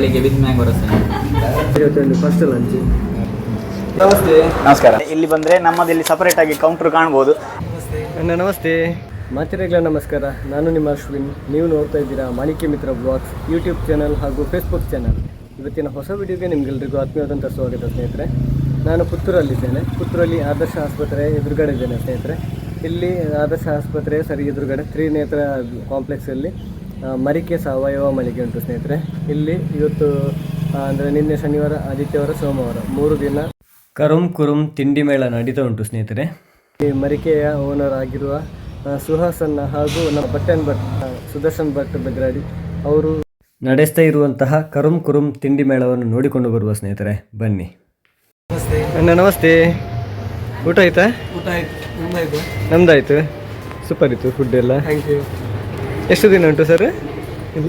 Holige with mango ರಸ ಇವತ್ತೊಂದು first lunch ನಮಸ್ತೆ. ನಮಸ್ಕಾರ. ಇಲ್ಲಿ ಬಂದರೆ ನಮ್ಮದಿಲ್ಲಿ ಸಪರೇಟ್ ಆಗಿ ಕೌಂಟರ್ ಕಾಣ್ಬೋದು. ಅಣ್ಣ ನಮಸ್ತೆ. ಮಾತಿರೆಗಳ ನಮಸ್ಕಾರ. ನಾನು ನಿಮ್ಮ ಅಶ್ವಿನ್. ನೀವು ನೋಡ್ತಾ ಇದ್ದೀರಾ Manikya Mitra blogs YouTube channel ಹಾಗೂ ಫೇಸ್ಬುಕ್ ಚಾನಲ್ ಇವತ್ತಿನ ಹೊಸ ವಿಡಿಯೋಗೆ ನಿಮ್ಗೆಲ್ರಿಗೂ ಆತ್ಮೀಯವಾದಂಥ ಸ್ವಾಗತ ಸ್ನೇಹಿತರೆ. ನಾನು ಪುತ್ತೂರಲ್ಲಿದ್ದೇನೆ. ಪುತ್ತೂರಲ್ಲಿ ಆದರ್ಶ ಆಸ್ಪತ್ರೆ ಎದುರುಗಡೆ ಇದ್ದೇನೆ ಸ್ನೇಹಿತರೆ. ಇಲ್ಲಿ ಆದರ್ಶ ಆಸ್ಪತ್ರೆ ಸರಿ ಎದುರುಗಡೆ ತ್ರಿನೇತ್ರ ಕಾಂಪ್ಲೆಕ್ಸಲ್ಲಿ ಮರಿಕೆ ಸಾವಯವ ಮಳಿಗೆ ಉಂಟು ಸ್ನೇಹಿತರೆ. ಇಲ್ಲಿ ಇವತ್ತು ಅಂದರೆ ನಿನ್ನೆ ಶನಿವಾರ ಆದಿತ್ಯವಾರ ಸೋಮವಾರ ಮೂರು ದಿನ ಕರುಂ ಕುರುಂ ತಿಂಡಿ ಮೇಳ ನಡೀತಾ ಉಂಟು ಸ್ನೇಹಿತರೆ. ಈ ಮರಿಕೆಯ ಓನರ್ ಆಗಿರುವ ಸುಹಾಸನ್ನ ಹಾಗೂ ನಮ್ಮ ಬಟ್ಟನ್ ಭಟ್ ಸುದರ್ಶನ್ ಭಟ್ ಬಗ್ರಾಡಿ ಅವರು ನಡೆಸ್ತಾ ಇರುವಂತಹ ಕರುಂ ಕುರುಂ ತಿಂಡಿ ಮೇಳವನ್ನು ನೋಡಿಕೊಂಡು ಬರುವ ಸ್ನೇಹಿತರೆ ಬನ್ನಿ. ಅಣ್ಣ ನಮಸ್ತೆ. ಊಟ ಆಯ್ತಾ? ಊಟ ಆಯ್ತು. ನಿಮ್ದಾಯ್ತು? ನಮ್ದಾಯ್ತು. ಸೂಪರ್ ಇತ್ತು ಫುಡ್ ಎಲ್ಲ. ಥ್ಯಾಂಕ್ ಯು ಎಷ್ಟು ದಿನ ಉಂಟು ಸರ್?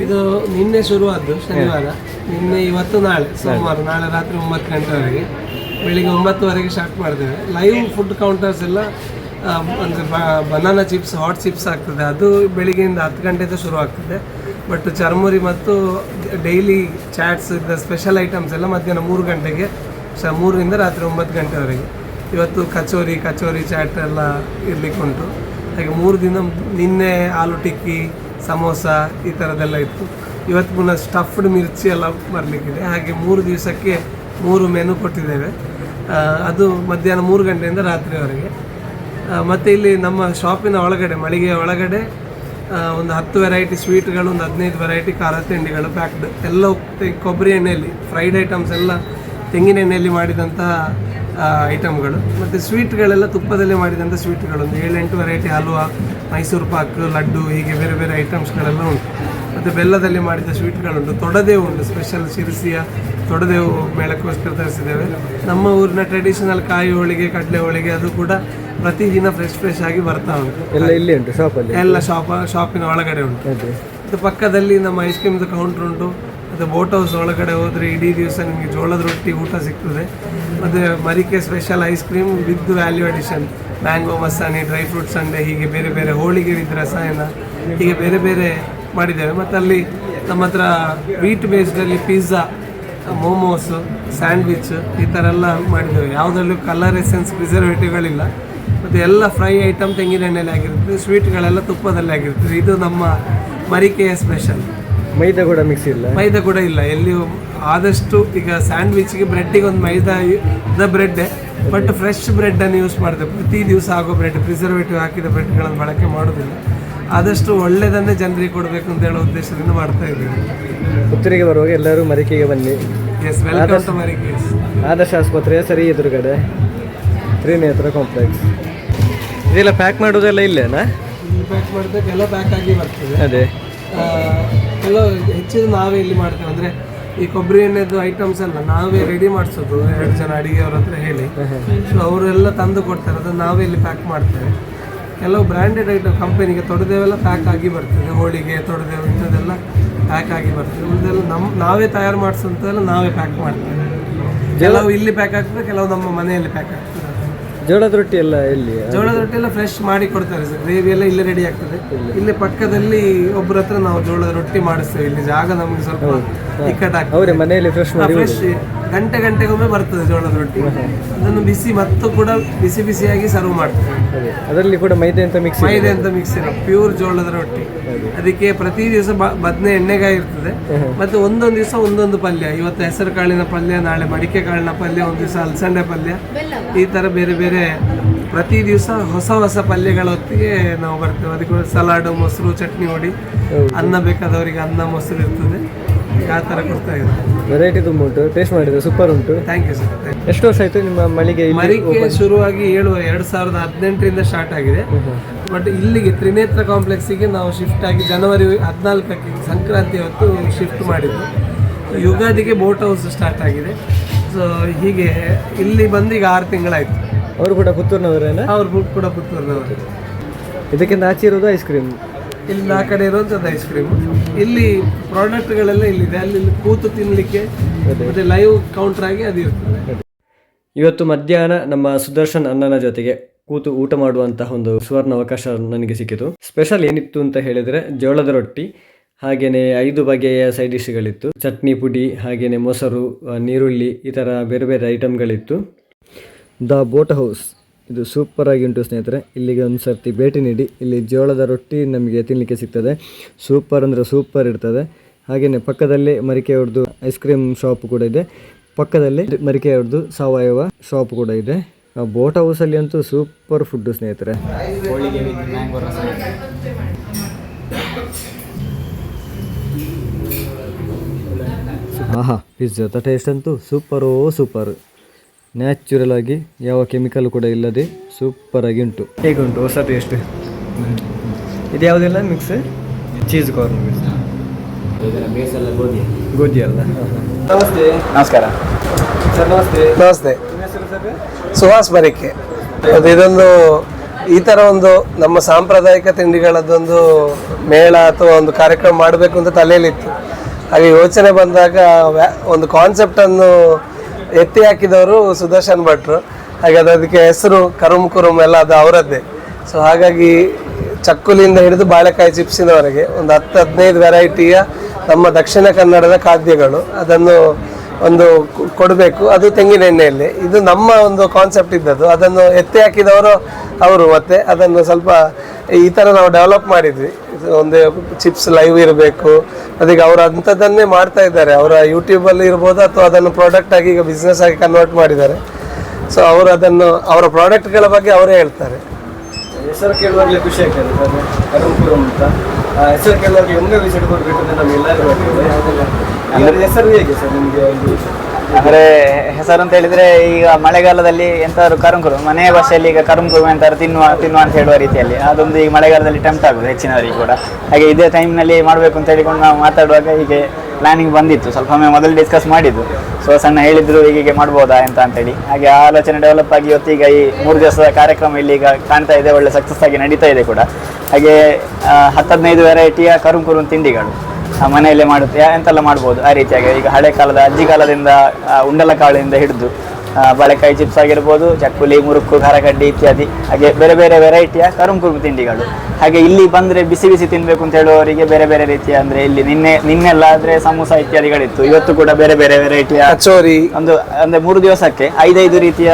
ಇದು ನಿನ್ನೆ ಶುರುವಾದ್ದು ಶನಿವಾರ. ನಿನ್ನೆ ಇವತ್ತು ನಾಳೆ, ಸೋಮವಾರ, ನಾಳೆ ರಾತ್ರಿ ಒಂಬತ್ತು ಗಂಟೆವರೆಗೆ. ಬೆಳಿಗ್ಗೆ ಒಂಬತ್ತುವರೆಗೆ ಸ್ಟಾರ್ಟ್ ಮಾಡ್ತೇವೆ. ಲೈವ್ ಫುಡ್ ಕೌಂಟರ್ಸ್ ಎಲ್ಲ ಅಂದರೆ ಬನಾನಾ ಚಿಪ್ಸ್ ಹಾಟ್ ಚಿಪ್ಸ್ ಆಗ್ತದೆ. ಅದು ಬೆಳಿಗ್ಗೆಯಿಂದ ಹತ್ತು ಗಂಟೆಯಿಂದ ಶುರು ಆಗ್ತದೆ. ಬಟ್ ಚರ್ಮುರಿ ಮತ್ತು ಡೈಲಿ ಚಾಟ್ಸ್ ಸ್ಪೆಷಲ್ ಐಟಮ್ಸ್ ಎಲ್ಲ ಮಧ್ಯಾಹ್ನ ಮೂರು ಗಂಟೆಗೆ ಶ ಮೂರರಿಂದ ರಾತ್ರಿ ಒಂಬತ್ತು ಗಂಟೆವರೆಗೆ. ಇವತ್ತು ಕಚೋರಿ ಕಚೋರಿ ಚಾಟ್ ಎಲ್ಲ ಇರ್ಲಿಕ್ಕೆ ಉಂಟು. ಹಾಗೆ ಮೂರು ದಿನ ನಿನ್ನೆ ಆಲೂ ಟಿಕ್ಕಿ ಸಮೋಸ ಈ ಥರದ್ದೆಲ್ಲ ಇತ್ತು. ಇವತ್ತು ಪುನಃ ಸ್ಟಫ್ಡ್ ಮಿರ್ಚಿ ಎಲ್ಲ ಬರಲಿಕ್ಕಿದೆ. ಹಾಗೆ ಮೂರು ದಿವಸಕ್ಕೆ ಮೂರು ಮೆನು ಕೊಟ್ಟಿದ್ದೇವೆ. ಅದು ಮಧ್ಯಾಹ್ನ ಮೂರು ಗಂಟೆಯಿಂದ ರಾತ್ರಿವರೆಗೆ. ಮತ್ತು ಇಲ್ಲಿ ನಮ್ಮ ಶಾಪಿನ ಒಳಗಡೆ, ಮಳಿಗೆಯ ಒಳಗಡೆ ಒಂದು ಹತ್ತು ವೆರೈಟಿ ಸ್ವೀಟ್ಗಳು ಒಂದು ಹದಿನೈದು ವೆರೈಟಿ ಖಾರ ತಿಂಡಿಗಳು ಪ್ಯಾಕ್ಡ್ ಎಲ್ಲ ಕೊಬ್ಬರಿ ಎಣ್ಣೆಯಲ್ಲಿ ಫ್ರೈಡ್ ಐಟಮ್ಸ್ ಎಲ್ಲ ತೆಂಗಿನ ಎಣ್ಣೆಯಲ್ಲಿ ಮಾಡಿದಂತಹ ಐಟಮ್ಗಳು ಮತ್ತು ಸ್ವೀಟ್ಗಳೆಲ್ಲ ತುಪ್ಪದಲ್ಲೇ ಮಾಡಿದಂಥ ಸ್ವೀಟ್ಗಳು ಒಂದು ಏಳೆಂಟು ವೆರೈಟಿ ಹಲ್ವಾ ಮೈಸೂರು ಪಾಕ್ ಲಡ್ಡು ಹೀಗೆ ಬೇರೆ ಬೇರೆ ಐಟಮ್ಸ್ಗಳೆಲ್ಲ ಉಂಟು. ಮತ್ತು ಬೆಲ್ಲದಲ್ಲಿ ಮಾಡಿದ ಸ್ವೀಟ್ಗಳುಂಟು ತೊಡದೇವು ಉಂಟು. ಸ್ಪೆಷಲ್ ಶಿರಸಿಯ ತೊಡದೇವು ಮೇಳಕ್ಕೋಸ್ಕರ ತರಿಸಿದ್ದೇವೆ. ನಮ್ಮ ಊರಿನ ಟ್ರೆಡಿಷನಲ್ ಕಾಯಿ ಹೋಳಿಗೆ ಕಡಲೆ ಹೋಳಿಗೆ ಅದು ಕೂಡ ಪ್ರತಿದಿನ ಫ್ರೆಶ್ ಫ್ರೆಶ್ ಆಗಿ ಬರ್ತಾ ಉಂಟು. ಎಲ್ಲ ಇಲ್ಲಿ ಉಂಟು ಶಾಪಲ್ಲಿ ಎಲ್ಲ ಶಾಪ ಶಾಪಿನ ಒಳಗಡೆ ಉಂಟು. ಮತ್ತು ಪಕ್ಕದಲ್ಲಿ ನಮ್ಮ ಐಸ್ ಕ್ರೀಮ್ದು ಕೌಂಟ್ರ್ ಉಂಟು. ಮತ್ತು ಬೋಟ್ ಹೌಸ್ ಒಳಗಡೆ ಹೋದರೆ ಇಡೀ ದಿವಸ ನಿಮಗೆ ಜೋಳದ ರೊಟ್ಟಿ ಊಟ ಸಿಗ್ತದೆ. ಮತ್ತು Marike special ice cream with value addition mango mastani dry fruit sundae ಹೀಗೆ ಬೇರೆ ಬೇರೆ ಹೋಳಿಗೆ ವಿತ್ ರಸಾಯನ, ಹೀಗೆ ಬೇರೆ ಬೇರೆ ಮಾಡಿದ್ದೇವೆ. ಮತ್ತು ಅಲ್ಲಿ ನಮ್ಮ ಹತ್ರ ವೀಟ್ ಬೇಸ್ಡಲ್ಲಿ ಪಿಜ್ಜಾ ಮೋಮೋಸ್ ಸ್ಯಾಂಡ್ವಿಚ್ ಈ ಥರ ಎಲ್ಲ ಮಾಡಿದ್ದೇವೆ. ಯಾವುದರಲ್ಲೂ ಕಲರ್ ಎಸೆನ್ಸ್ ಪ್ರಿಸರ್ವೇಟಿವ್ಗಳಿಲ್ಲ ಮತ್ತು ಎಲ್ಲ ಫ್ರೈ ಐಟಮ್ ತೆಂಗಿನೆಣ್ಣೆಯಲ್ಲಿ ಆಗಿರುತ್ತೆ ಸ್ವೀಟ್ಗಳೆಲ್ಲ ತುಪ್ಪದಲ್ಲಿ ಆಗಿರುತ್ತೆ ಇದು ನಮ್ಮ ಮರಿಕೆಯ ಸ್ಪೆಷಲ್ ಮೈದಾ ಕೂಡ ಮಿಕ್ಸ್ ಇಲ್ಲ. ಮೈದಾ ಕೂಡ ಇಲ್ಲ. ಎಲ್ಲಿ ಆದಷ್ಟು ಈಗ ಸ್ಯಾಂಡ್ವಿಚ್ಗೆ ಬ್ರೆಡ್ಡಿಗೆ ಒಂದು ಮೈದಾ ದ ಬ್ರೆಡ್ ಬಟ್ ಫ್ರೆಶ್ ಬ್ರೆಡ್ಡನ್ನು ಯೂಸ್ ಮಾಡಿದೆ ಪ್ರತಿ ದಿವಸ ಆಗೋ ಬ್ರೆಡ್ ಪ್ರಿಸರ್ವೇಟಿವ್ ಹಾಕಿದ ಬ್ರೆಡ್ಗಳನ್ನು ಬಳಕೆ ಮಾಡೋದಿಲ್ಲ ಆದಷ್ಟು ಒಳ್ಳೆಯದನ್ನೇ ಜನರಿಗೆ ಕೊಡಬೇಕು ಅಂತ ಹೇಳೋ ಉದ್ದೇಶದಿಂದ ಮಾಡ್ತಾ ಇದ್ದೀವಿ. ಪುತ್ತೂರಿಗೆ ಬರುವಾಗ ಎಲ್ಲರೂ ಮರಿಕೆಗೆ ಬನ್ನಿ. Yes welcome to Marike Adarsha ಆಸ್ಪತ್ರೆ ಸರಿ ಎದುರುಗಡೆ. ತ್ರಿನೇತ್ರ ಕಾಂಪ್ಲೆಕ್ಸ್ ಇದೆಲ್ಲ ಪ್ಯಾಕ್ ಮಾಡೋದೆಲ್ಲ ಇಲ್ಲೇನಾ? ಇಲ್ಲಿ ಪ್ಯಾಕ್ ಮಾಡಿದಾಗ ಎಲ್ಲ ಪ್ಯಾಕ್ ಆಗಿ ಬರ್ತದೆ. ಅದೇ. ಕೆಲವು ಹೆಚ್ಚಿನ ನಾವೇ ಇಲ್ಲಿ ಮಾಡ್ತೇವೆ. ಅಂದರೆ ಈ ಕೊಬ್ಬರಿ ಎಣ್ಣೆದು ಐಟಮ್ಸ್ ಎಲ್ಲ ನಾವೇ ರೆಡಿ ಮಾಡಿಸೋದು ಎರಡು ಜನ ಅಡಿಗೆಯವ್ರ ಹತ್ರ ಹೇಳಿ. ಸೊ ಅವರೆಲ್ಲ ತಂದು ಕೊಡ್ತಾರೆ. ಅದನ್ನು ನಾವೇ ಇಲ್ಲಿ ಪ್ಯಾಕ್ ಮಾಡ್ತೇವೆ. ಕೆಲವು ಬ್ರ್ಯಾಂಡೆಡ್ ಐಟಮ್ ಕಂಪನಿಗೆ ತೊಡೆದೇವೆಲ್ಲ ಪ್ಯಾಕ್ ಆಗಿ ಬರ್ತದೆ. ಹೋಳಿಗೆ ತೊಡೆದೇವು ಇಂಥದ್ದೆಲ್ಲ ಪ್ಯಾಕ್ ಆಗಿ ಬರ್ತದೆ. ಉಳಿದೆಲ್ಲ ನಮ್ಮ ನಾವೇ ತಯಾರು ಮಾಡಿಸೋಂಥದ್ದೆಲ್ಲ ನಾವೇ ಪ್ಯಾಕ್ ಮಾಡ್ತೇವೆ. ಕೆಲವು ಇಲ್ಲಿ ಪ್ಯಾಕ್ ಆಗ್ತದೆ ಕೆಲವು ನಮ್ಮ ಮನೆಯಲ್ಲಿ ಪ್ಯಾಕ್ ಆಗ್ತದೆ. ಜೋಳದ ರೊಟ್ಟಿ ಎಲ್ಲ ಎಲ್ಲಿ? ಜೋಳದ ರೊಟ್ಟಿ ಎಲ್ಲ ಫ್ರೆಶ್ ಮಾಡಿ ಕೊಡ್ತಾರೆ ಸರ್. ಗ್ರೇವಿ ಎಲ್ಲ ಇಲ್ಲೇ ರೆಡಿ ಆಗ್ತದೆ. ಇಲ್ಲಿ. ಪಕ್ಕದಲ್ಲಿ ಒಬ್ಬರ ಹತ್ರ ನಾವು ಜೋಳದ ರೊಟ್ಟಿ ಮಾಡಿಸ್ತೇವೆ. ಇಲ್ಲಿ ಜಾಗ ನಮಗೆ ಸ್ವಲ್ಪ ಇಕ್ಕಟ್ಟಾಗ್ತದೆ. ಅವರೇ ಮನೆಯಲ್ಲಿ ಫ್ರೆಶ್ ಮಾಡಿ ಫ್ರೆಶ್ ಗಂಟೆ ಗಂಟೆಗೊಮ್ಮೆ ಬರ್ತದೆ ಜೋಳದ ರೊಟ್ಟಿ. ಅದನ್ನು ಬಿಸಿ ಮತ್ತು ಕೂಡ ಬಿಸಿ ಬಿಸಿಯಾಗಿ ಸರ್ವ್ ಮಾಡ್ತೇವೆ. ಅದರಲ್ಲಿ ಕೂಡ ಮೈದಾ ಅಂತ ಮಿಕ್ಸ್ ಮೈದೆ ಅಂತ ಮಿಕ್ಸ್ ಇಲ್ಲ ಪ್ಯೂರ್ ಜೋಳದ ರೊಟ್ಟಿ. ಅದಕ್ಕೆ ಪ್ರತಿ ದಿವಸ ಬದನೆ ಎಣ್ಣೆಗಾಯಿ ಇರ್ತದೆ. ಮತ್ತೆ ಒಂದೊಂದು ದಿವಸ ಒಂದೊಂದು ಪಲ್ಯ. ಇವತ್ತು ಹೆಸರು ಕಾಳಿನ ಪಲ್ಯ ನಾಳೆ ಮಡಿಕೆ ಕಾಳಿನ ಪಲ್ಯ ಒಂದು ದಿವಸ ಅಲಸಂಡೆ ಪಲ್ಯ. ಈ ಥರ ಬೇರೆ ಬೇರೆ ಪ್ರತಿ ದಿವಸ ಹೊಸ ಹೊಸ ಪಲ್ಯಗಳ ಹೊತ್ತಿಗೆ ನಾವು ಬರ್ತೇವೆ. ಅದಕ್ಕೆ ಸಲಾಡು ಮೊಸರು ಚಟ್ನಿ ಹೊಡಿ ಅನ್ನ ಬೇಕಾದವರಿಗೆ ಅನ್ನ ಮೊಸರು ಇರ್ತದೆ. ಆ ಥರ ಕೊಡ್ತಾ ಇದ್ದಾರೆ. ವೆರೈಟಿ ತುಂಬ ಉಂಟು ಟೇಸ್ಟ್ ಮಾಡಿದ್ರೆ ಸೂಪರ್ ಉಂಟು. ಥ್ಯಾಂಕ್ ಯು ಸರ್ ಎಷ್ಟು ವರ್ಷ ಆಯ್ತು ನಿಮ್ಮ ಮಳಿಗೆ ಇಲ್ಲಿ ಮರಿಕೆ ಶುರುವಾಗಿ ಏಳು ಎರಡು ಸಾವಿರದ ಹದಿನೆಂಟರಿಂದ ಸ್ಟಾರ್ಟ್ ಆಗಿದೆ. ಬಟ್ ಇಲ್ಲಿಗೆ ತ್ರಿನೇತ್ರ ಕಾಂಪ್ಲೆಕ್ಸಿಗೆ ನಾವು ಶಿಫ್ಟ್ ಆಗಿ ಜನವರಿ ಹದಿನಾಲ್ಕಕ್ಕೆ ಸಂಕ್ರಾಂತಿ ಹೊತ್ತು ಶಿಫ್ಟ್ ಮಾಡಿದ್ದು. ಯುಗಾದಿಗೆ ಬೋಟ್ ಹೌಸ್ ಸ್ಟಾರ್ಟ್ ಆಗಿದೆ. ಸೊ ಹೀಗೆ ಇಲ್ಲಿ ಬಂದು ಈಗ ಆರು ತಿಂಗಳಾಯ್ತು. ಅವರು ಕೂಡ ಪುತ್ತೂರಿನವರೇನ? ಅವ್ರು ಕೂಡ ಪುತ್ತೂರಿನವರು. ಇದಕ್ಕಿಂತ ಆಚೆ ಇರೋದು ಐಸ್ ಕ್ರೀಮ್ ಇಲ್ಲಿ ಆ ಕಡೆ ಇರುವಂಥದ್ದು ಐಸ್ ಕ್ರೀಮ್ ಇಲ್ಲಿ ಪ್ರಾಡಕ್ಟ್ಗಳೆಲ್ಲ ಇಲ್ಲಿದೆ. ಅಲ್ಲಿ ಇಲ್ಲಿ ಕೂತು ತಿನ್ನಲಿಕ್ಕೆ ಮತ್ತೆ ಲೈವ್ ಕೌಂಟರ್ ಆಗಿ ಅದು ಇರ್ತದೆ. ಇವತ್ತು ಮಧ್ಯಾಹ್ನ ನಮ್ಮ ಸುದರ್ಶನ್ ಅಣ್ಣನ ಜೊತೆಗೆ ಕೂತು ಊಟ ಮಾಡುವಂತಹ ಒಂದು ಸುವರ್ಣ ಅವಕಾಶ ನನಗೆ ಸಿಕ್ಕಿತು. ಸ್ಪೆಷಲ್ ಏನಿತ್ತು ಅಂತ ಹೇಳಿದರೆ ಜೋಳದ ರೊಟ್ಟಿ ಹಾಗೆಯೇ ಐದು ಬಗೆಯ ಸೈಡ್ ಡಿಶ್ಗಳಿತ್ತು ಚಟ್ನಿ ಪುಡಿ ಹಾಗೆಯೇ ಮೊಸರು ನೀರುಳ್ಳಿ ಈ ಥರ ಬೇರೆ ಬೇರೆ ಐಟಮ್ಗಳಿತ್ತು ದ ಬೋಟ್ ಹೌಸ್ ಇದು ಸೂಪರ್ ಆಗಿ ಉಂಟು ಸ್ನೇಹಿತರೆ. ಇಲ್ಲಿಗೆ ಒಂದು ಸರ್ತಿ ಭೇಟಿ ನೀಡಿ. ಇಲ್ಲಿ ಜೋಳದ ರೊಟ್ಟಿ ನಮಗೆ ತಿನ್ನಲಿಕ್ಕೆ ಸಿಗ್ತದೆ. ಸೂಪರ್ ಅಂದರೆ ಸೂಪರ್ ಇರ್ತದೆ. ಹಾಗೆಯೇ ಪಕ್ಕದಲ್ಲಿ ಮರಿಕೆ ಅವ್ರದ್ದು ಐಸ್ ಕ್ರೀಮ್ ಶಾಪ್ ಕೂಡ ಇದೆ. ಪಕ್ಕದಲ್ಲಿ ಮರಿಕೆ ಅವ್ರದ್ದು ಸಾವಯವ ಶಾಪ್ ಕೂಡ ಇದೆ. ಬೋಟ್ ಹೌಸಲ್ಲಿ ಅಂತೂ ಸೂಪರ್ ಫುಡ್ಡು ಸ್ನೇಹಿತರೆ. ಹಾಂ ಹಾಂ ಪಿಜ್ಜಾ ಟೇಸ್ಟ್ ಅಂತೂ ಸೂಪರೋ ಸೂಪರ್ ನ್ಯಾಚುರಲ್ ಆಗಿ ಯಾವ ಕೆಮಿಕಲ್ ಕೂಡ ಇಲ್ಲದೆ ಸೂಪರ್ ಆಗಿ ಉಂಟು. ಹೇಗುಂಟು? ಹೊಸ ಟೇಸ್ಟ್ ಇದು ಯಾವುದಿಲ್ಲ? ಮಿಕ್ಸ್ ಚೀಸ್ ಕಾರ್ನ್ ಮಿಕ್ಸ್ ಗೋಧಿ ಗೋಧಿ ಅಲ್ಲ. ನಮಸ್ತೆ. ನಮಸ್ಕಾರ. ಸರ್ ನಮಸ್ತೆ. ನಮಸ್ತೆ. ಸುಹಾಸ್ ಬರಿಕೆ. ಅದು ಇದೊಂದು ಈ ಥರ ಒಂದು ನಮ್ಮ ಸಾಂಪ್ರದಾಯಿಕ ತಿಂಡಿಗಳದ್ದೊಂದು ಮೇಳ ಅಥವಾ ಒಂದು ಕಾರ್ಯಕ್ರಮ ಮಾಡಬೇಕು ಅಂತ ತಲೆಯಲ್ಲಿತ್ತು ಹಾಗೆ ಯೋಚನೆ ಬಂದಾಗ ವ್ಯಾ- ಒಂದು ಕಾನ್ಸೆಪ್ಟನ್ನು ಎತ್ತಿ ಹಾಕಿದವರು ಸುದರ್ಶನ್ ಭಟ್ರು. ಹಾಗಾದ್ರೆ ಅದಕ್ಕೆ ಹೆಸರು ಕರುಮ್ ಕುರುಮ್ ಎಲ್ಲ ಅದು ಅವರದ್ದೇ. ಸೊ ಹಾಗಾಗಿ ಚಕ್ಕುಲಿಯಿಂದ ಹಿಡಿದು ಬಾಳೆಕಾಯಿ ಚಿಪ್ಸಿನವರೆಗೆ ಒಂದು ಹತ್ತು ಹದಿನೈದು ವೆರೈಟಿಯ ನಮ್ಮ ದಕ್ಷಿಣ ಕನ್ನಡದ ಖಾದ್ಯಗಳು. ಅದನ್ನು ಒಂದು ಕೊಡಬೇಕು. ಅದು ತೆಂಗಿನ ಎಣ್ಣೆಯಲ್ಲಿ. ಇದು ನಮ್ಮ ಒಂದು ಕಾನ್ಸೆಪ್ಟ್ ಇದ್ದದ್ದು. ಅದನ್ನು ಎತ್ತಿ ಹಾಕಿದವರು ಅವರು, ಮತ್ತೆ ಅದನ್ನು ಸ್ವಲ್ಪ ಈ ಥರ ನಾವು ಡೆವಲಪ್ ಮಾಡಿದ್ವಿ. ಒಂದು ಚಿಪ್ಸ್ ಲೈವ್ ಇರಬೇಕು. ಅದಕ್ಕೆ ಅವರು ಅಂಥದ್ದನ್ನೇ ಮಾಡ್ತಾ ಇದ್ದಾರೆ. ಅವರ ಯೂಟ್ಯೂಬಲ್ಲಿ ಇರ್ಬೋದು ಅಥವಾ ಅದನ್ನು ಪ್ರಾಡಕ್ಟ್ ಆಗಿ ಈಗ ಬಿಸ್ನೆಸ್ ಆಗಿ ಕನ್ವರ್ಟ್ ಮಾಡಿದ್ದಾರೆ. ಸೊ ಅವರು ಅದನ್ನು, ಅವರ ಪ್ರಾಡಕ್ಟ್ಗಳ ಬಗ್ಗೆ ಅವರೇ ಹೇಳ್ತಾರೆ. ಹೆಸರು ಕೇಳುವಾಗಲೇ ಖುಷಿ ಆಗ್ತದೆ. ಅರುಣ್ ಅಂತ. ಹೆಸರು ಕೇಳುವಾಗ ಒಮ್ಮೆ ವಿಸಿಟ್ ಕೊಡಬೇಕು ಅಂತ ಅದರ ಹೆಸರು ಹೇಗೆ ಸರ್ ನಿಮಗೆ ಒಂದು ಅಂದ್ರೆ ಹೆಸರು ಅಂತ ಹೇಳಿದ್ರೆ ಈಗ ಮಳೆಗಾಲದಲ್ಲಿ ಎಂತಾದ್ರು ಕರುಂಕುರು ಮನೆಯ ಭಾಷೆಯಲ್ಲಿ ಈಗ ಕರುಂಕುರು ಎಂತಾದ್ರು ತಿನ್ನುವ ತಿನ್ನುವ ಅಂತ ಹೇಳುವ ರೀತಿಯಲ್ಲಿ. ಅದೊಂದು ಈಗ ಮಳೆಗಾಲದಲ್ಲಿ ಟೆಂಪ್ಟ್ ಆಗುದು ಹೆಚ್ಚಿನವರಿಗೆ ಕೂಡ. ಹಾಗೆ ಇದೇ ಟೈಮ್ನಲ್ಲಿ ಮಾಡಬೇಕು ಅಂತ ಹೇಳಿಕೊಂಡು ನಾವು ಮಾತಾಡುವಾಗ ಹೀಗೆ ಪ್ಲಾನಿಂಗ್ ಬಂದಿತ್ತು. ಸ್ವಲ್ಪ ಮೊದಲು ಡಿಸ್ಕಸ್ ಮಾಡಿದ್ದು. ಸೊ ಸಣ್ಣ ಹೇಳಿದ್ರು ಹೀಗೆ ಮಾಡ್ಬೋದಾ ಅಂತ ಅಂತೇಳಿ ಹಾಗೆ ಆ ಆಲೋಚನೆ ಡೆವಲಪ್ ಆಗಿ ಇವತ್ತೀಗ ಈ ಮೂರು ದಿವಸದ ಕಾರ್ಯಕ್ರಮ ಇಲ್ಲಿ ಈಗ ಕಾಣ್ತಾ ಇದೆ ಒಳ್ಳೆ ಸಕ್ಸಸ್ ಆಗಿ ನಡೀತಾ ಇದೆ ಕೂಡ. ಹಾಗೆ ಹತ್ತದೈದು ವೆರೈಟಿಯ ಕರುಂಕುರು ತಿಂಡಿಗಳು. ಮನೆಯಲ್ಲೇ ಮಾಡುತ್ತೆ ಎಂತೆಲ್ಲ ಮಾಡ್ಬೋದು ಆ ರೀತಿಯಾಗಿ. ಈಗ ಹಳೆ ಕಾಲದ ಅಜ್ಜಿ ಕಾಲದಿಂದ ಉಂಡಲ ಕಾಳಿಂದ ಹಿಡಿದು ಬಾಳೆಕಾಯಿ ಚಿಪ್ಸ್ ಆಗಿರ್ಬೋದು ಚಕ್ಕುಲಿ ಮುರುಕು ಖಾರಗಡ್ಡಿ ಇತ್ಯಾದಿ. ಹಾಗೆ ಬೇರೆ ಬೇರೆ ವೆರೈಟಿಯ ಕರುಂ ಕುರುಂ ತಿಂಡಿಗಳು. ಹಾಗೆ ಇಲ್ಲಿ ಬಂದ್ರೆ ಬಿಸಿ ಬಿಸಿ ತಿನ್ನಬೇಕು ಅಂತ ಹೇಳುವವರಿಗೆ ಬೇರೆ ಬೇರೆ ರೀತಿಯ ಅಂದ್ರೆ ಇಲ್ಲಿ ನಿನ್ನೆ ನಿನ್ನೆಲ್ಲ ಆದರೆ ಸಮೋಸ ಇತ್ಯಾದಿಗಳಿತ್ತು. ಇವತ್ತು ಕೂಡ ಬೇರೆ ಬೇರೆ ವೆರೈಟಿಯ ಕಚೋರಿ. ಒಂದು ಅಂದರೆ ಮೂರು ದಿವಸಕ್ಕೆ ಐದೈದು ರೀತಿಯ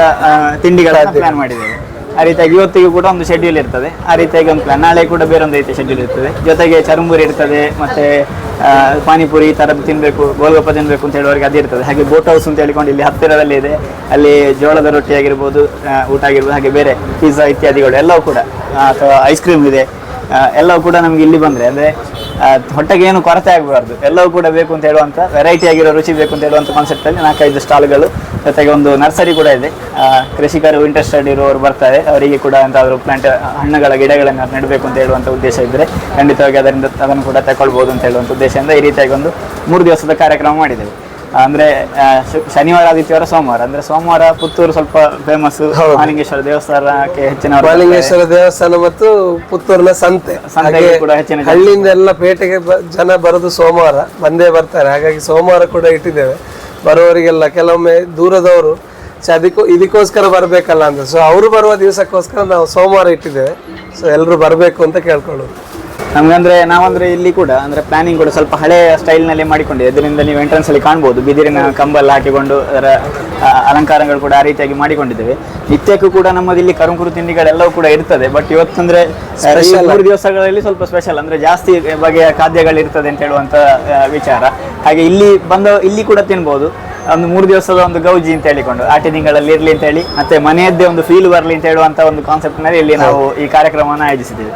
ತಿಂಡಿಗಳ ತಿಂಡಿಗಳನ್ನ ಪ್ಲಾನ್ ಮಾಡಿದ್ದೇವೆ. ಆ ರೀತಿಯಾಗಿ ಇವತ್ತಿಗೂ ಕೂಡ ಒಂದು ಶೆಡ್ಯೂಲ್ ಇರ್ತದೆ. ಆ ರೀತಿಯಾಗಿ ಒಂದು ಪ್ಲಾನ್ ನಾಳೆ ಕೂಡ ಬೇರೊಂದು ರೀತಿಯ ಶೆಡ್ಯೂಲ್ ಇರ್ತದೆ. ಜೊತೆಗೆ ಚರಂಬೂರಿ ಇರ್ತದೆ, ಮತ್ತೆ ಪಾನಿಪುರಿ ಈ ಥರದ್ದು ತಿನ್ನಬೇಕು ಗೋಲ್ಗಪ್ಪ ತಿನ್ನಬೇಕು ಅಂತ ಹೇಳುವವರಿಗೆ ಅದು ಇರ್ತದೆ. ಹಾಗೆ ಬೋಟ್ ಹೌಸ್ ಅಂತ ಹೇಳಿಕೊಂಡು ಇಲ್ಲಿ ಹತ್ತಿರದಲ್ಲಿ ಇದೆ. ಅಲ್ಲಿ ಜೋಳದ ರೊಟ್ಟಿ ಆಗಿರ್ಬೋದು ಊಟ ಆಗಿರ್ಬೋದು, ಹಾಗೆ ಬೇರೆ ಪಿಜ್ಜಾ ಇತ್ಯಾದಿಗಳು ಎಲ್ಲವೂ ಕೂಡ ಅಥವಾ ಐಸ್ ಕ್ರೀಮ್ ಇದೆ. ಎಲ್ಲವೂ ಕೂಡ ನಮಗೆ ಇಲ್ಲಿ ಬಂದರೆ. ಅಂದರೆ ಹೊಟ್ಟೆಗೆ ಏನು ಕೊರತೆ ಆಗಬಾರ್ದು. ಎಲ್ಲವೂ ಕೂಡ ಬೇಕು ಅಂತ ಹೇಳುವಂಥ ವೆರೈಟಿ ಆಗಿರೋ ರುಚಿ ಬೇಕು ಅಂತ ಹೇಳುವಂಥ ಕಾನ್ಸೆಪ್ಟಲ್ಲಿ ನಾಲ್ಕೈದು ಸ್ಟಾಲ್ಗಳು ಜೊತೆಗೆ ಒಂದು ನರ್ಸರಿ ಕೂಡ ಇದೆ. ಕೃಷಿಕರು ಇಂಟ್ರೆಸ್ಟೆಡ್ ಇರುವವರು ಬರ್ತಾರೆ. ಅವರಿಗೆ ಕೂಡ ಎಂತಾದರೂ ಪ್ಲಾಂಟ್ ಹಣ್ಣುಗಳ, ಗಿಡಗಳನ್ನು ನೆಡಬೇಕು ಅಂತ ಹೇಳುವಂಥ ಉದ್ದೇಶ ಇದ್ದರೆ ಖಂಡಿತವಾಗಿ ಅದರಿಂದ ಅದನ್ನು ಕೂಡ ತಗೊಳ್ಬೋದು ಅಂತ ಹೇಳುವಂಥ ಉದ್ದೇಶದಿಂದ ಈ ರೀತಿಯಾಗಿ ಒಂದು ಮೂರು ದಿವಸದ ಕಾರ್ಯಕ್ರಮ ಮಾಡಿದ್ದೇವೆ. ಅಂದ್ರೆ ಶನಿವಾರ ಆದಿತ್ಯವಾರ ಸೋಮವಾರ. ಅಂದ್ರೆ ಸೋಮವಾರ ಪುತ್ತೂರು ಸ್ವಲ್ಪ ಫೇಮಸ್ ಮಾಲಿಂಗೇಶ್ವರ ದೇವಸ್ಥಾನಕ್ಕೆ ಹೆಚ್ಚಿನ ಮಾಲಿಂಗೇಶ್ವರ ದೇವಸ್ಥಾನ ಮತ್ತು ಪುತ್ತೂರಿನ ಸಂತೆ. ಕೂಡ ಹೆಚ್ಚಿನ. ಹಳ್ಳಿಯಿಂದ ಎಲ್ಲ ಪೇಟೆಗೆ ಜನ ಬರೋದು ಸೋಮವಾರ ಬಂದೇ ಬರ್ತಾರೆ. ಹಾಗಾಗಿ ಸೋಮವಾರ ಕೂಡ ಇಟ್ಟಿದ್ದೇವೆ. ಬರುವವರಿಗೆಲ್ಲ ಕೆಲವೊಮ್ಮೆ ದೂರದವರು ಸೊ ಅದಕ್ಕೂ ಇದಕ್ಕೋಸ್ಕರ ಬರಬೇಕಲ್ಲ ಅಂತ. ಸೊ ಅವರು ಬರುವ ದಿವಸಕ್ಕೋಸ್ಕರ ನಾವು ಸೋಮವಾರ ಇಟ್ಟಿದ್ದೇವೆ. ಸೊ ಎಲ್ಲರೂ ಬರಬೇಕು ಅಂತ ಕೇಳ್ಕೊಳ್ಳೋದು ನಮ್ಗಂದ್ರೆ ನಾವಂದ್ರೆ ಇಲ್ಲಿ ಕೂಡ ಅಂದ್ರೆ ಪ್ಲಾನಿಂಗ್ ಕೂಡ ಸ್ವಲ್ಪ ಹಳೆಯ ಸ್ಟೈಲ್ನಲ್ಲಿ ಮಾಡಿಕೊಂಡಿದೆ ಇದರಿಂದ ನೀವು ಎಂಟ್ರೆನ್ಸ್ ಅಲ್ಲಿ ಕಾಣಬಹುದು ಬಿದಿರಿನ ಕಂಬಲ್ಲಿ ಹಾಕಿಕೊಂಡು ಅದರ ಅಲಂಕಾರಗಳು ಕೂಡ ಆ ರೀತಿಯಾಗಿ ಮಾಡಿಕೊಂಡಿದ್ದೇವೆ. ನಿತ್ಯಕ್ಕೂ ಕೂಡ ನಮ್ಮದು ಇಲ್ಲಿ ಕರುಂಕುರು ತಿಂಡಿಗಳೆಲ್ಲವೂ ಕೂಡ ಇರ್ತದೆ. ಬಟ್ ಇವತ್ತಂದ್ರೆ ಆ, ಮೂರು ದಿವಸಗಳಲ್ಲಿ ಸ್ವಲ್ಪ ಸ್ಪೆಷಲ್ ಅಂದ್ರೆ ಜಾಸ್ತಿ ಬಗೆಯ ಖಾದ್ಯಗಳು ಇರ್ತದೆ ಅಂತ ಹೇಳುವಂತ ವಿಚಾರ. ಹಾಗೆ ಇಲ್ಲಿ ಬಂದ ಇಲ್ಲಿ ಕೂಡ ತಿನ್ಬಹುದು ಒಂದು ಮೂರು ದಿವಸದ ಒಂದು ಗೌಜಿ ಅಂತ ಹೇಳಿಕೊಂಡು ಆಟಿ ತಿಂಗಳಲ್ಲಿ ಇರ್ಲಿ ಅಂತ ಹೇಳಿ ಮತ್ತೆ ಮನೆಯದ್ದೇ ಒಂದು ಫೀಲ್ ಬರಲಿ ಅಂತ ಹೇಳುವಂತ ಒಂದು ಕಾನ್ಸೆಪ್ಟ್ನಲ್ಲಿ ಇಲ್ಲಿ ನಾವು ಈ ಕಾರ್ಯಕ್ರಮವನ್ನು ಆಯೋಜಿಸಿದ್ದೇವೆ.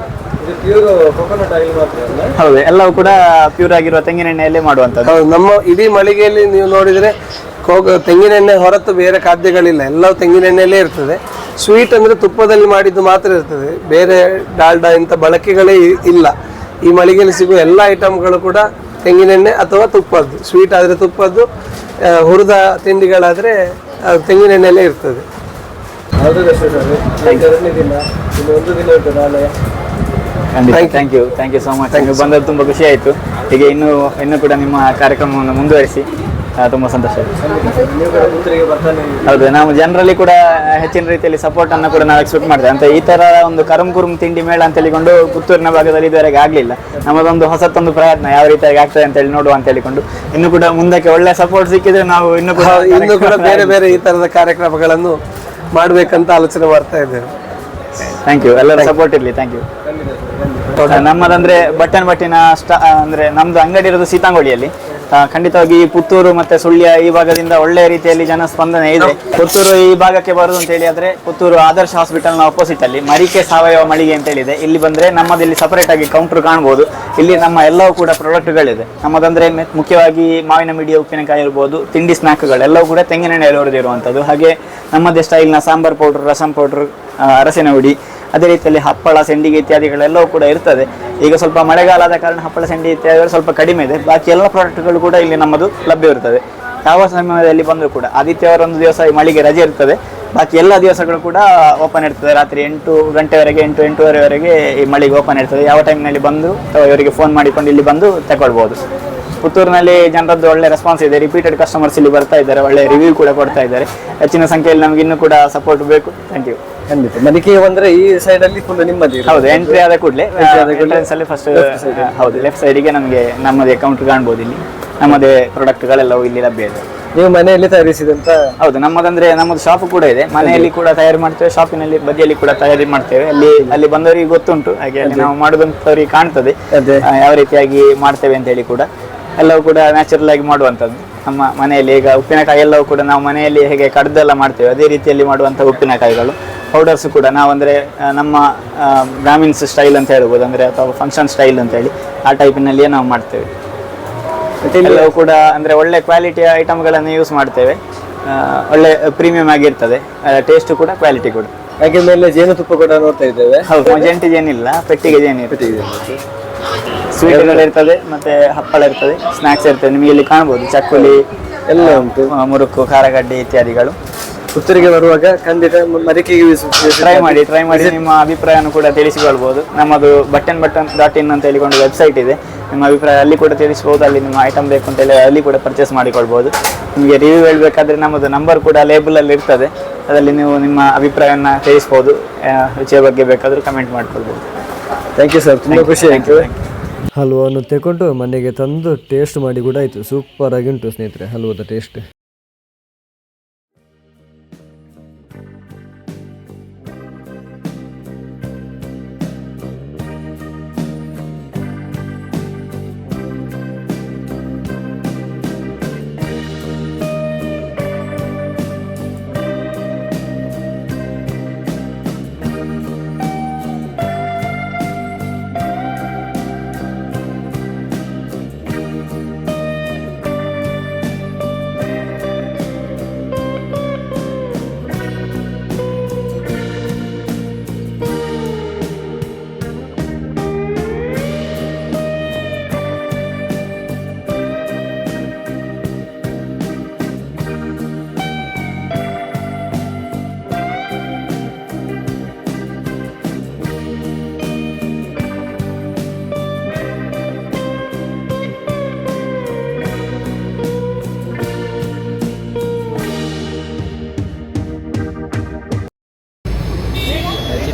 ಇದು ಪ್ಯೂರ್ ಕೊಕೊನಟ್ ಆಯಿಲ್ ಮಾತ್ರ ಅಲ್ಲ? ಹೌದು ಎಲ್ಲವೂ ಕೂಡ ಪ್ಯೂರ್ ಆಗಿರುವ ತೆಂಗಿನೆಣ್ಣೆಯಲ್ಲೇ ಮಾಡುವಂಥದ್ದು. ಹೌದು ನಮ್ಮ ಇಡೀ ಮಳಿಗೆಯಲ್ಲಿ ನೀವು ನೋಡಿದರೆ ಕೋಗ ತೆಂಗಿನೆಣ್ಣೆ ಹೊರತು ಬೇರೆ ಖಾದ್ಯಗಳಿಲ್ಲ ಎಲ್ಲವೂ ತೆಂಗಿನೆಣ್ಣೆಯಲ್ಲೇ ಇರ್ತದೆ. ಸ್ವೀಟ್ ಅಂದರೆ ತುಪ್ಪದಲ್ಲಿ ಮಾಡಿದ್ದು ಮಾತ್ರ ಇರ್ತದೆ ಬೇರೆ ಡಾಲ್ಡಾ ಇಂಥ ಬಳಕೆಗಳೇ ಇಲ್ಲ. ಈ ಮಳಿಗೆಯಲ್ಲಿ ಸಿಗುವ ಎಲ್ಲ ಐಟಮ್ಗಳು ಕೂಡ ತೆಂಗಿನೆಣ್ಣೆ ಅಥವಾ ತುಪ್ಪದ್ದು ಸ್ವೀಟ್ ಆದರೆ ತುಪ್ಪದ್ದು ಹುರಿದ ತಿಂಡಿಗಳಾದರೆ ತೆಂಗಿನೆಣ್ಣೆಯಲ್ಲೇ ಇರ್ತದೆ. Thank you thank you so much ನೀವು ಬಂದದ್ದು ತುಂಬ ಖುಷಿ ಆಯಿತು. ಹೀಗೆ ಇನ್ನು ಇನ್ನೂ ಕೂಡ ನಿಮ್ಮ ಕಾರ್ಯಕ್ರಮವನ್ನು ಮುಂದುವರಿಸಿ ತುಂಬಾ ಸಂತೋಷ ಹೌದು ನಾವು ಜನರಲ್ಲಿ ಕೂಡ ಹೆಚ್ಚಿನ ರೀತಿಯಲ್ಲಿ ಸಪೋರ್ಟ್ ಅನ್ನು ಕೂಡ ನಾವು ಎಕ್ಸ್ಪೆಕ್ಟ್ ಮಾಡ್ತೇವೆ. ಅಂತ ಈ ತರ ಒಂದು ಕರಂ ಕುರುಮ್ ತಿಂಡಿ ಮೇಳ ಅಂತ ಹೇಳಿಕೊಂಡು ಪುತ್ತೂರಿನ ಭಾಗದಲ್ಲಿ ಇದುವರೆಗೆ ಆಗ್ಲಿಲ್ಲ. ನಮ್ಮದೊಂದು ಹೊಸತೊಂದು ಪ್ರಯತ್ನ ಯಾವ ರೀತಿಯಾಗಿ ಆಗ್ತದೆ ಅಂತ ಹೇಳಿ ನೋಡುವ ಅಂತ ಹೇಳಿಕೊಂಡು ಇನ್ನು ಕೂಡ ಮುಂದಕ್ಕೆ ಒಳ್ಳೆ ಸಪೋರ್ಟ್ ಸಿಕ್ಕಿದ್ರೆ ನಾವು ಇನ್ನು ಕೂಡ ಇನ್ನು ಕೂಡ ಬೇರೆ ಬೇರೆ ಈ ತರದ ಕಾರ್ಯಕ್ರಮಗಳನ್ನು ಮಾಡಬೇಕಂತ ಆಲೋಚನೆ ಮಾಡ್ತಾ ಇದ್ದೇವೆ. ಥ್ಯಾಂಕ್ ಯು ಎಲ್ಲರ ಸಪೋರ್ಟ್ ಇರಲಿ. ಥ್ಯಾಂಕ್ ಯು ನಮ್ಮದಂದ್ರೆ ಬಟ್ಟನ್ ಬಟ್ಟಿನ ಸ್ಟಾ ಅಂದ್ರೆ ನಮ್ದು ಅಂಗಡಿ ಇರೋದು ಸೀತಾಂಗೋಳಿಯಲ್ಲಿ. ಆ, ಖಂಡಿತವಾಗಿ ಪುತ್ತೂರು ಮತ್ತೆ ಸುಳ್ಯ ಈ ಭಾಗದಿಂದ ಒಳ್ಳೆ ರೀತಿಯಲ್ಲಿ ಜನ ಸ್ಪಂದನೆ ಇದೆ. ಪುತ್ತೂರು ಈ ಭಾಗಕ್ಕೆ ಬರುದು ಅಂತ ಹೇಳಿ ಆದ್ರೆ ಪುತ್ತೂರು ಆದರ್ಶ ಹಾಸ್ಪಿಟಲ್ನ ಅಪೋಸಿಟ್ ಅಲ್ಲಿ ಮರಿಕೆ ಸಾವಯವ ಮಳಿಗೆ ಅಂತ ಹೇಳಿದೆ. ಇಲ್ಲಿ ಬಂದ್ರೆ ನಮ್ಮದಿಲ್ಲಿ ಸಪರೇಟ್ ಆಗಿ ಕೌಂಟರ್ ಕಾಣಬಹುದು ಇಲ್ಲಿ ನಮ್ಮ ಎಲ್ಲವೂ ಕೂಡ ಪ್ರಾಡಕ್ಟ್ಗಳಿದೆ ನಮ್ಮದಂದ್ರೆ ಮುಖ್ಯವಾಗಿ ಮಾವಿನ ಮಿಡಿಯ ಉಪ್ಪಿನಕಾಯಿ ಇರ್ಬೋದು ತಿಂಡಿ ಸ್ನಾಕ್ಗಳು ಎಲ್ಲವೂ ಕೂಡ ತೆಂಗಿನೆಣ್ಣೆ ಹೊಡೆದಿರುವಂಥದ್ದು ಹಾಗೆ ನಮ್ಮದೇ ಸ್ಟೈಲ್ನ ಸಾಂಬಾರ್ ಪೌಡರ್ ರಸಂ ಪೌಡರ್ ಅರಸಿನ ಹುಡಿ ಅದೇ ರೀತಿಯಲ್ಲಿ ಹಪ್ಪಳ, ಸೆಂಡಿಗೆ ಇತ್ಯಾದಿಗಳೆಲ್ಲವೂ ಕೂಡ ಇರ್ತದೆ. ಈಗ ಸ್ವಲ್ಪ ಮಳೆಗಾಲ ಆದ ಕಾರಣ ಹಪ್ಪಳ, ಸೆಂಡಿ ಇತ್ಯಾದಿಗಳು ಸ್ವಲ್ಪ ಕಡಿಮೆ ಇದೆ. ಬಾಕಿ ಎಲ್ಲ ಪ್ರಾಡಕ್ಟ್ಗಳು ಕೂಡ ಇಲ್ಲಿ ನಮ್ಮದು ಲಭ್ಯವಿರ್ತದೆ ಯಾವ ಸಮಯದಲ್ಲಿ ಬಂದರೂ ಕೂಡ ಆದಿತ್ಯವಾರ ಒಂದು ದಿವಸ ಈ ಮಳಿಗೆ ರಜೆ ಇರ್ತದೆ. ಬಾಕಿ ಎಲ್ಲ ದಿವಸಗಳು ಕೂಡ ಓಪನ್ ಇರ್ತದೆ. ರಾತ್ರಿ ಎಂಟು ಗಂಟೆವರೆಗೆ, ಎಂಟು, ಎಂಟೂವರೆವರೆಗೆ ಈ ಮಳಿಗೆ ಓಪನ್ ಇರ್ತದೆ. ಯಾವ ಟೈಮ್ನಲ್ಲಿ ಬಂದು ಅಥವಾ ಇವರಿಗೆ ಫೋನ್ ಮಾಡಿಕೊಂಡು ಇಲ್ಲಿ ಬಂದು ತಗೊಳ್ಬೋದು. ಪುತ್ತೂರಿನಲ್ಲಿ ಜನರದ್ದು ಒಳ್ಳೆ ರೆಸ್ಪಾನ್ಸ್ ಇದೆ. ರಿಪೀಟೆಡ್ ಕಸ್ಟಮರ್ಸ್ ಇಲ್ಲಿ ಬರ್ತಾ ಇದ್ದಾರೆ. ಒಳ್ಳೆ ರಿವ್ಯೂ ಕೂಡ ಕೊಡ್ತಾ ಇದ್ದಾರೆ. ಹೆಚ್ಚಿನ ಸಂಖ್ಯೆಯಲ್ಲಿ ನಮ್ಗೆ ಇನ್ನೂ ಕೂಡ ಸಪೋರ್ಟ್ ಬೇಕು. ಥ್ಯಾಂಕ್ ಯು ಖಂಡಿತ. ಮಡಿಕೆ ಬಂದ್ರೆ ಈ ಸೈಡ್ ಅಲ್ಲಿ ಫುಲ್ ನಿಮ್ಮದೇ ಹೌದು ಎಂಟ್ರಿ ಆದ ಕೂಡಲೇ ಎಂಟ್ರೆನ್ಸ್ ಅಲ್ಲಿ ಫಸ್ಟ್ ಹೌದು ಲೆಫ್ಟ್ ಸೈಡಿಗೆ ನಮಗೆ ನಮ್ಮದೇ ಅಕೌಂಟ್ ಕಾಣ್ಬೋದು ಇಲ್ಲಿ. ನಮ್ಮದೇ ಪ್ರಾಡಕ್ಟ್ಗಳೆಲ್ಲವೂ ಇಲ್ಲಿ ಲಭ್ಯ ಇದೆ. ನೀವು ಮನೆಯಲ್ಲಿ ತಯಾರಿಸಿದಂತ ಹೌದು ನಮ್ಮದಂದ್ರೆ ನಮ್ಮದು ಶಾಪ್ ಕೂಡ ಇದೆ. ಮನೆಯಲ್ಲಿ ಕೂಡ ತಯಾರಿ ಮಾಡ್ತೇವೆ ಶಾಪಿನಲ್ಲಿ ಬದಿಯಲ್ಲಿ ಕೂಡ ತಯಾರಿ ಮಾಡ್ತೇವೆ. ಅಲ್ಲಿ ಅಲ್ಲಿ ಬಂದವರಿಗೆ ಗೊತ್ತುಂಟು. ಹಾಗೆ ಅಲ್ಲಿ ನಾವು ಮಾಡುವಂತವರಿಗೆ ಕಾಣ್ತದೆ. ಯಾವ ರೀತಿಯಾಗಿ ಮಾಡ್ತೇವೆ ಅಂತ ಹೇಳಿ ಕೂಡ. ಎಲ್ಲವೂ ಕೂಡ ನ್ಯಾಚುರಲ್ ಆಗಿ ಮಾಡುವಂಥದ್ದು. ನಮ್ಮ ಮನೆಯಲ್ಲಿ ಈಗ ಉಪ್ಪಿನಕಾಯಿ ಎಲ್ಲವೂ ಕೂಡ ನಾವು ಮನೆಯಲ್ಲಿ ಹೇಗೆ ಕಡ್ದೆಲ್ಲ ಮಾಡ್ತೇವೆ ಅದೇ ರೀತಿಯಲ್ಲಿ ಮಾಡುವಂಥ ಉಪ್ಪಿನಕಾಯಿಗಳು. ಪೌಡರ್ಸ್ ಕೂಡ ನಾವಂದ್ರೆ ಆ, ನಮ್ಮ ಗ್ರಾಮೀಣ್ಸ್ ಸ್ಟೈಲ್ ಅಂತ ಹೇಳ್ಬೋದು ಅಂದ್ರೆ ಅಥವಾ ಫಂಕ್ಷನ್ ಸ್ಟೈಲ್ ಅಂತ ಹೇಳಿ ಆ ಟೈಪಿನಲ್ಲಿಯೇ ನಾವು ಮಾಡ್ತೇವೆ. ಎಲ್ಲವೂ ಕೂಡ ಅಂದ್ರೆ ಒಳ್ಳೆ ಕ್ವಾಲಿಟಿಯ ಐಟಮ್ಗಳನ್ನು ಯೂಸ್ ಮಾಡ್ತೇವೆ. ಒಳ್ಳೆ ಪ್ರೀಮಿಯಂ ಆಗಿರ್ತದೆ ಟೇಸ್ಟ್ ಕೂಡ ಕ್ವಾಲಿಟಿ ಕೂಡ. ಹಾಗೆ ಮೇಲೆ ಜೇನುತುಪ್ಪ ಕೂಡ ನೋಡ್ತಾ ಇದ್ದೇವೆ. ಹೌದು ಜಂಟಿ ಜೇನಿಲ್ಲ ಪೆಟ್ಟಿಗೆ ಜೇನು ಇರ್ತದೆ ಸ್ವೀಟ್ಗಳು ಇರ್ತದೆ ಮತ್ತೆ ಹಪ್ಪಳ ಇರ್ತದೆ ಸ್ನಾಕ್ಸ್ ಇರ್ತದೆ ನಿಮಗೆ ಇಲ್ಲಿ ಕಾಣಬಹುದು ಚಕ್ಕುಲಿ ಎಲ್ಲ ಉಂಟು. ಮುರುಕು ಖಾರಗಡ್ಡೆ ಇತ್ಯಾದಿಗಳು. ಪುತ್ತೂರಿಗೆ ಬರುವಾಗ ಖಂಡಿತ ಮರಿಕೆಗೆ ಟ್ರೈ ಮಾಡಿ ಟ್ರೈ ಮಾಡಿ ನಿಮ್ಮ ಅಭಿಪ್ರಾಯವನ್ನು ಕೂಡ ತಿಳಿಸಿಕೊಳ್ಬಹುದು ನಮ್ಮದು ಬಟನ್ ಬಟನ್ ಡಾಟ್ ಇನ್ ಅಂತ ಹೇಳಿಕೊಂಡು ವೆಬ್ಸೈಟ್ ಇದೆ. ನಿಮ್ಮ ಅಭಿಪ್ರಾಯ ಅಲ್ಲಿ ಕೂಡ ತಿಳಿಸಬಹುದು ಅಲ್ಲಿ ನಿಮ್ಮ ಐಟಮ್ ಬೇಕು ಅಂತ ಹೇಳಿ ಅಲ್ಲಿ ಕೂಡ ಪರ್ಚೇಸ್ ಮಾಡಿಕೊಳ್ಬಹುದು ನಿಮಗೆ ರಿವ್ಯೂ ಹೇಳಬೇಕಾದ್ರೆ ನಮ್ಮದು ನಂಬರ್ ಕೂಡ ಲೇಬಲ್ ಅಲ್ಲಿ ಇರ್ತದೆ. ಅದರಲ್ಲಿ ನೀವು ನಿಮ್ಮ ಅಭಿಪ್ರಾಯವನ್ನು ತಿಳಿಸ್ಬೋದು. ಆ, ರುಚಿಯ ಬಗ್ಗೆ ಬೇಕಾದರೂ ಕಮೆಂಟ್ ಮಾಡ್ಕೊಳ್ಬೋದು. ಥ್ಯಾಂಕ್ ಯು ಸರ್ ತುಂಬ ಖುಷಿ ಆಯಿತು. Thank ತಗೊಂಡು ಮನೆಗೆ ತಂದು ಟೇಸ್ಟ್ ಮಾಡಿ ಕೂಡ ಆಯಿತು. ಸೂಪರ್ ಆಗಿ ಉಂಟು ಸ್ನೇಹಿತರೆ ಹಲ್ವದ ಟೇಸ್ಟ್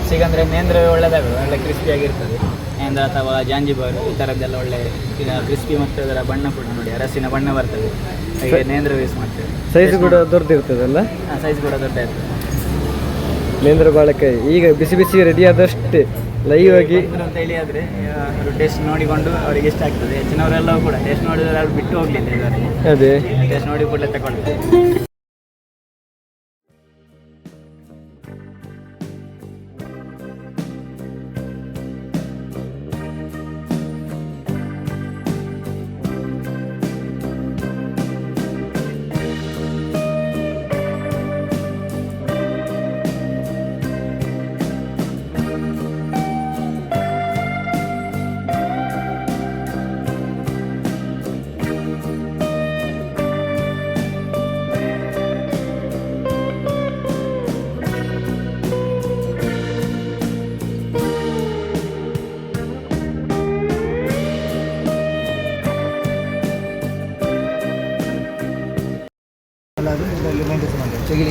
ಚಿಪ್ಸಿಗೆ ಅಂದರೆ ನೇಂದ್ರ ಒಳ್ಳೆದಾಗೋದು ಒಳ್ಳೆ ಕ್ರಿಸ್ಪಿ ಆಗಿರ್ತದೆ. ನೇಂದ್ರ ಅಥವಾ ಜಾಂಜಿಬಾರ್ ಈ ಥರದ್ದೆಲ್ಲ ಒಳ್ಳೆ ಕ್ರಿಸ್ಪಿ ಮತ್ತು ಅದರ ಬಣ್ಣ ಕೂಡ ನೋಡಿ ಅರಸಿನ ಬಣ್ಣ ಬರ್ತದೆ. ಹಾಗೆ ನೇಂದ್ರ ಯೂಸ್ ಮಾಡ್ತೇವೆ. ಸೈಜ್ ಕೂಡ ದೊಡ್ಡದಿರ್ತದಲ್ಲ ಸೈಜ್ ಕೂಡ ದೊಡ್ಡ ಇರ್ತದೆ ನೇಂದ್ರ ಬಾಳೆಕಾಯಿ. ಈಗ ಬಿಸಿ ಬಿಸಿ ರೆಡಿ ಆದಷ್ಟೇ ಲೈವ್ ಆಗಿ ಅಂತ ಹೇಳಿ ಆದರೆ ಅವರು ಟೇಸ್ಟ್ ನೋಡಿಕೊಂಡು ಅವರಿಗೆ ಇಷ್ಟ ಆಗ್ತದೆ. ಹೆಚ್ಚಿನವರೆಲ್ಲವೂ ಕೂಡ ಟೇಸ್ಟ್ ನೋಡಿದ್ರೆ ಅವ್ರು ಬಿಟ್ಟು ಹೋಗ್ಲಿಲ್ಲ ಇದುವರೆಗೆ. ಅದೇ. ಟೇಸ್ಟ್ ನೋಡಿ ಕೂಡಲೇ ತಗೊಳ್ತಾರೆ.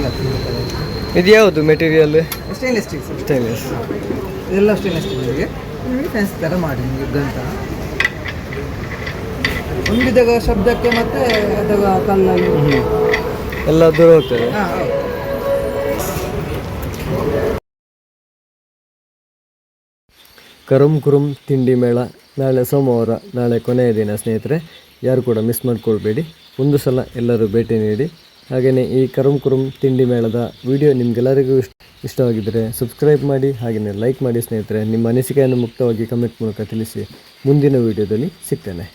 ಆಗ್ತದೆ ಇದು ಯಾವುದು material stainless steel sir stylish ಇದೆಲ್ಲ ಸ್ಟೈನ್ಲೆಸ್ ಸ್ಟೀಲ್ಗೆ ನಿಮಗೆ ಫ್ಯಾನ್ಸಿ ಥರ ಮಾಡಿ ನಿಮಗೆ ಗಂಟ. ಒಂದು ವಿಧದ ಶಬ್ದಕ್ಕೆ ಮತ್ತೆ ಅಥವಾ ಕಲ್ಲಲ್ಲಿ ಎಲ್ಲ ದೂರ ಹೋಗ್ತದೆ. ಹಾಂ ಕರುಮ್ ಕುರುಮ್ ತಿಂಡಿ ಮೇಳ. ನಾಳೆ ಸೋಮವಾರ ನಾಳೆ ಕೊನೆಯ ದಿನ ಸ್ನೇಹಿತರೆ. ಯಾರು ಕೂಡ ಮಿಸ್ ಮಾಡ್ಕೊಳ್ಬೇಡಿ. ಒಂದು ಸಲ ಎಲ್ಲರೂ ಭೇಟಿ ನೀಡಿ. ಹಾಗೆಯೇ ಈ ಕರುಮ್ ಕುರುಮ್ ತಿಂಡಿ ಮೇಳದ ವಿಡಿಯೋ ನಿಮಗೆಲ್ಲರಿಗೂ ಇಷ್ಟ ಇಷ್ಟವಾಗಿದ್ದರೆ ಸಬ್ಸ್ಕ್ರೈಬ್ ಮಾಡಿ, ಹಾಗೆಯೇ ಲೈಕ್ ಮಾಡಿ ಸ್ನೇಹಿತರೆ, ನಿಮ್ಮ ಅನಿಸಿಕೆಯನ್ನು ಮುಕ್ತವಾಗಿ ಕಮೆಂಟ್ ಮೂಲಕ ತಿಳಿಸಿ. ಮುಂದಿನ ವಿಡಿಯೋದಲ್ಲಿ ಸಿಗ್ತೇನೆ.